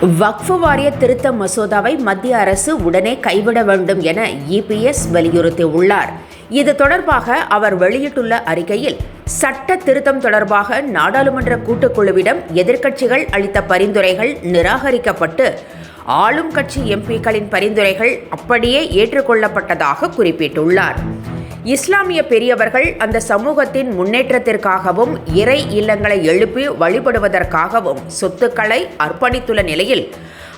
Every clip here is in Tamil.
வக்ஃபு வாரிய திருத்த மசோதாவை மத்திய அரசு உடனே கைவிட வேண்டும் என இபிஎஸ் வலியுறுத்தியுள்ளார். இது தொடர்பாக அவர் வெளியிட்டுள்ள அறிக்கையில் சட்ட திருத்தம் தொடர்பாக நாடாளுமன்ற கூட்டுக்குழுவிடம் எதிர்க்கட்சிகள் அளித்த பரிந்துரைகள் நிராகரிக்கப்பட்டு ஆளும் கட்சி எம்பிக்களின் பரிந்துரைகள் அப்படியே ஏற்றுக்கொள்ளப்பட்டதாக குறிப்பிட்டுள்ளார். இஸ்லாமிய பெரியவர்கள் அந்த சமூகத்தின் முன்னேற்றத்திற்காகவும் இறை இல்லங்களை எழுப்பி வழிபடுவதற்காகவும் சொத்துக்களை அர்ப்பணித்துள்ள நிலையில்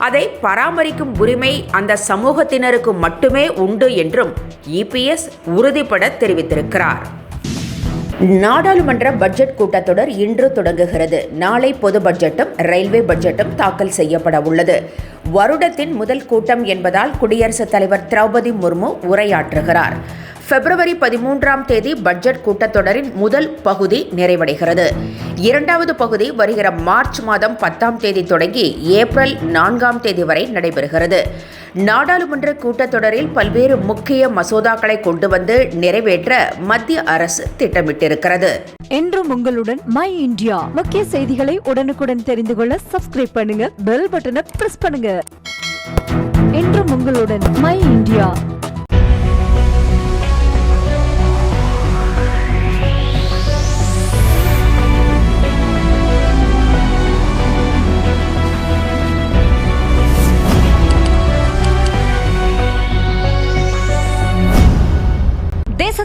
அதை பராமரிக்கும் உரிமை அந்த சமூகத்தினருக்கு மட்டுமே உண்டு என்றும் இபிஎஸ் உறுதிபட தெரிவித்திருக்கிறார். நாடாளுமன்ற பட்ஜெட் கூட்டத்தொடர் இன்று தொடங்குகிறது. நாளை பொது பட்ஜெட்டும் ரயில்வே பட்ஜெட்டும் தாக்கல் செய்யப்பட உள்ளது. வருடத்தின் முதல் கூட்டம் என்பதால் குடியரசுத் தலைவர் திரௌபதி முர்மு உரையாற்றுகிறார். பிப்ரவரி பதிமூன்றாம் தேதி பட்ஜெட் கூட்டத்தொடரின் முதல் பகுதி நிறைவடைகிறது. இரண்டாவது பகுதி வருகிற மார்ச் மாதம் பத்தாம் தேதி தொடங்கி ஏப்ரல் நான்காம் தேதி வரை நடைபெறுகிறது. நாடாளுமன்ற கூட்டத்தொடரில் பல்வேறு முக்கிய மசோதாக்களை கொண்டு வந்து நிறைவேற்ற மத்திய அரசு திட்டமிட்டிருக்கிறது. என்றும் உங்களுடன் மை இந்தியா முக்கிய செய்திகளை உடனுக்குடன் தெரிந்து கொள்ள சப்ஸ்கிரைப் பண்ணுங்க பெல் பட்டனை பிரஸ் பண்ணுங்க. என்றும் உங்களுடன் மை இந்தியா